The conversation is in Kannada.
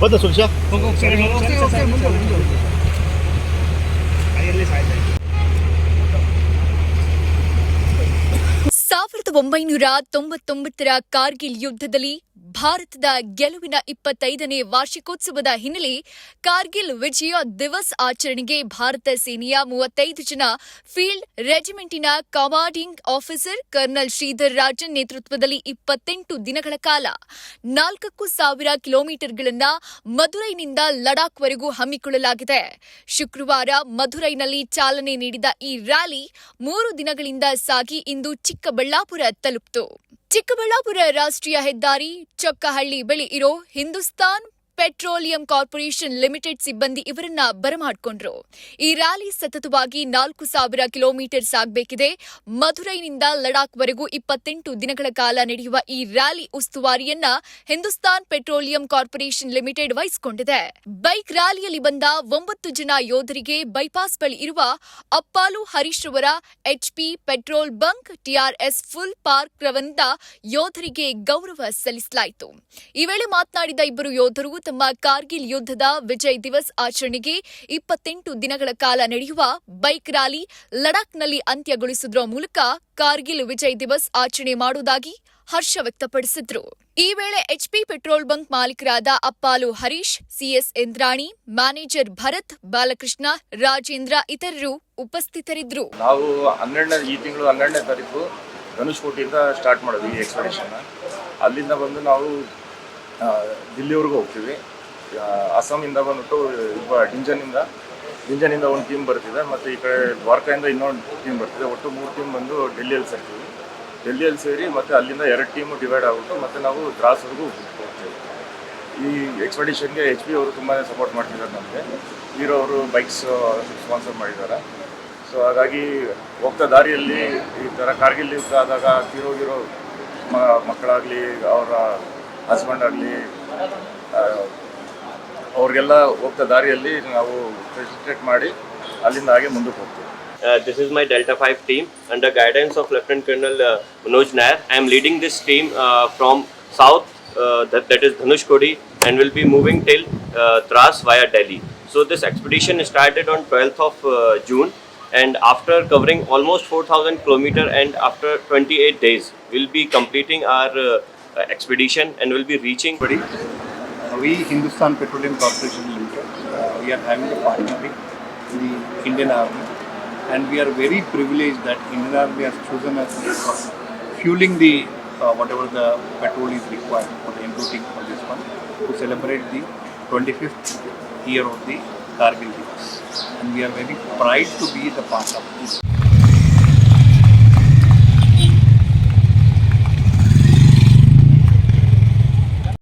Bắt đầu xuống. ಸಾವಿರದ ಒಂಬೈನೂರ ತೊಂಬತ್ತೊಂಬತ್ತರ ಕಾರ್ಗಿಲ್ ಯುದ್ಧದಲ್ಲಿ ಭಾರತದ ಗೆಲುವಿನ ಇಪ್ಪತ್ತೈದನೇ ವಾರ್ಷಿಕೋತ್ಸವದ ಹಿನ್ನೆಲೆ ಕಾರ್ಗಿಲ್ ವಿಜಯ ದಿವಸ್ ಆಚರಣೆಗೆ ಭಾರತ ಸೇನೆಯ ಮೂವತ್ತೈದು ಜನ field ರೆಜಿಮೆಂಟಿನ commanding officer colonel Shridhar Rajan ನೇತೃತ್ವದಲ್ಲಿ ಇಪ್ಪತ್ತೆಂಟು ದಿನಗಳ ಕಾಲ ನಾಲ್ಕಕ್ಕೂ ಸಾವಿರ ಕಿಲೋಮೀಟರ್ಗಳನ್ನ ಮಧುರೈನಿಂದ ಲಡಾಖ್ವರೆಗೂ ಹಮ್ಮಿಕೊಳ್ಳಲಾಗಿದೆ. ಶುಕ್ರವಾರ ಮಧುರೈನಲ್ಲಿ ಚಾಲನೆ ನೀಡಿದ ಈ ರ್ಯಾಲಿ ಮೂರು ದಿನಗಳಿಂದ ಸಾಗಿ ಇಂದು ಚಿಕ್ಕಬಳ್ಳಾಪುರ ತಲುಪಿತು. ಚಿಕ್ಕಬಳ್ಳಾಪುರ ರಾಷ್ಟ್ರೀಯ ಹೆದ್ದಾರಿ ಚೊಕ್ಕಹಳ್ಳಿ ಬಳಿ ಇರೋ ಹಿಂದೂಸ್ತಾನ್ ಪೆಟ್ರೋಲಿಯಂ ಕಾರ್ಪೊರೇಷನ್ ಲಿಮಿಟೆಡ್ ಸಿಬ್ಬಂದಿ ಇವರನ್ನ ಬರಮಾಡಿಕೊಂಡ್ರು. ಈ ರ್ಯಾಲಿ ಸತತವಾಗಿ ನಾಲ್ಕು ಸಾವಿರ ಕಿಲೋಮೀಟರ್ ಸಾಗಬೇಕಿದೆ. ಮಧುರೈನಿಂದ ಲಡಾಖ್ವರೆಗೂ ಇಪ್ಪತ್ತೆಂಟು ದಿನಗಳ ಕಾಲ ನಡೆಯುವ ಈ ರ್ಯಾಲಿ ಉಸ್ತುವಾರಿಯನ್ನ ಹಿಂದೂಸ್ತಾನ್ ಪೆಟ್ರೋಲಿಯಂ ಕಾರ್ಪೊರೇಷನ್ ಲಿಮಿಟೆಡ್ ವಹಿಸಿಕೊಂಡಿದೆ. ಬೈಕ್ ರ್ಯಾಲಿಯಲ್ಲಿ ಬಂದ ಒಂಬತ್ತು ಜನ ಯೋಧರಿಗೆ ಬೈಪಾಸ್ ಬಳಿ ಇರುವ ಅಪ್ಪಾಲು ಹರೀಶ್ ರವರ HP petrol bunk TRS full park ರವರಿಂದ ಯೋಧರಿಗೆ ಗೌರವ ಸಲ್ಲಿಸಲಾಯಿತು. ಈ ವೇಳೆ ಮಾತನಾಡಿದ ಇಬ್ಬರು ಯೋಧರು ತಮ್ಮ ಕಾರ್ಗಿಲ್ ಯುದ್ಧದ ವಿಜಯ್ ದಿವಸ್ ಆಚರಣೆಗೆ ಇಪ್ಪತ್ತೆಂಟು ದಿನಗಳ ಕಾಲ ನಡೆಯುವ ಬೈಕ್ ರ್ಯಾಲಿ ಲಡಾಖ್ನಲ್ಲಿ ಅಂತ್ಯಗೊಳಿಸುವುದರ ಮೂಲಕ ಕಾರ್ಗಿಲ್ ವಿಜಯ್ ದಿವಸ್ ಆಚರಣೆ ಮಾಡುವುದಾಗಿ ಹರ್ಷ ವ್ಯಕ್ತಪಡಿಸಿದ್ರು. ಈ ವೇಳೆ ಎಚ್ಪಿ ಪೆಟ್ರೋಲ್ ಬಂಕ್ ಮಾಲೀಕರಾದ ಅಪ್ಪಾಲು ಹರೀಶ್ ಸಿಎಸ್ ಇಂದ್ರಾಣಿ, ಮ್ಯಾನೇಜರ್ ಭರತ್, ಬಾಲಕೃಷ್ಣ, ರಾಜೇಂದ್ರ ಇತರರು ಉಪಸ್ಥಿತರಿದ್ದರು. ನಾವು ಹನ್ನೆರಡನೇ, ಈ ತಿಂಗಳು ಹನ್ನೆರಡನೇ ತಾರೀಕು ಧನುಷ್ಕೋಟಿಯಿಂದ ಸ್ಟಾರ್ಟ್ ಮಾಡೋದು ಈ ಎಕ್ಸ್ಪೆಡಿಷನ್ ಅಲ್ಲಿಂದ ಬಂದು ನಾವು ದಿಲ್ಲಿವರೆಗೂ ಹೋಗ್ತೀವಿ. ಅಸ್ಸಾಮಿಂದ ಬಂದ್ಬಿಟ್ಟು ಡಿಂಜನಿಂದ ಡಿಂಜನಿಂದ ಒಂದು ಟೀಮ್ ಬರ್ತಿದೆ, ಮತ್ತು ಈ ಕಡೆ ದ್ವಾರಕಾಯಿಂದ ಇನ್ನೊಂದು ಟೀಮ್ ಬರ್ತಿದೆ. ಒಟ್ಟು ಮೂರು ಟೀಮ್ ಬಂದು ಡೆಲ್ಲಿಯಲ್ಲಿ ಸೇರ್ತೀವಿ. ಡೆಲ್ಲಿಯಲ್ಲಿ ಸೇರಿ ಮತ್ತು ಅಲ್ಲಿಂದ ಎರಡು ಟೀಮು ಡಿವೈಡ್ ಆಗ್ಬಿಟ್ಟು ಮತ್ತು ನಾವು ದ್ರಾಸ್ವರೆಗೂ ಹೋಗ್ತೀವಿ. ಈ ಎಕ್ಸ್ಪೆಡಿಷನ್ಗೆ ಎಚ್ ಪಿ ಅವರು ತುಂಬಾ ಸಪೋರ್ಟ್ ಮಾಡ್ತಿದ್ದಾರೆ ನಮಗೆ. ಹೀರೋ ಅವರು ಬೈಕ್ಸ್ ಸ್ಪಾನ್ಸರ್ ಮಾಡಿದ್ದಾರೆ. ಸೊ ಹಾಗಾಗಿ ಹೋಗ್ತಾ ದಾರಿಯಲ್ಲಿ ಈ ಥರ ಕಾರ್ಗಿಲ್ ಯುದ್ಧ ಆದಾಗ ತೀರೋಗಿರೋ ಮಕ್ಕಳಾಗಲಿ, ಅವರ ಹಸ್ಬೆಂಡ್ ಆಗಲಿ ಅವ್ರಿಗೆಲ್ಲ ಹೋಗ್ತಾ ದಾರಿಯಲ್ಲಿ ನಾವು ಫೆಸಿಲಿಟೇಟ್ ಮಾಡಿ ಅಲ್ಲಿಂದ ಹಾಗೆ ಮುಂದಕ್ಕೆ ಹೋಗ್ತೀವಿ Uh, this is my Delta 5 team under guidance of Lieutenant Colonel uh, Manoj Nair. I am leading this team uh, from south, uh, that, that is Dhanushkodi, and will be moving till uh, Tras via Delhi. So this expedition started on 12th of uh, June, and after covering almost 4,000 km and after 28 days, we'll be completing our uh, expedition and we'll be reaching. Uh, We, Hindustan Petroleum Corporation Limited, uh, we are having a partnership with the Indian Army and we are very privileged that Indian Army has chosen us for fueling the uh, whatever the petrol is required for the enrouting for this one to celebrate the 25th year of the Kargil Divas. And we are very proud to be the part of this.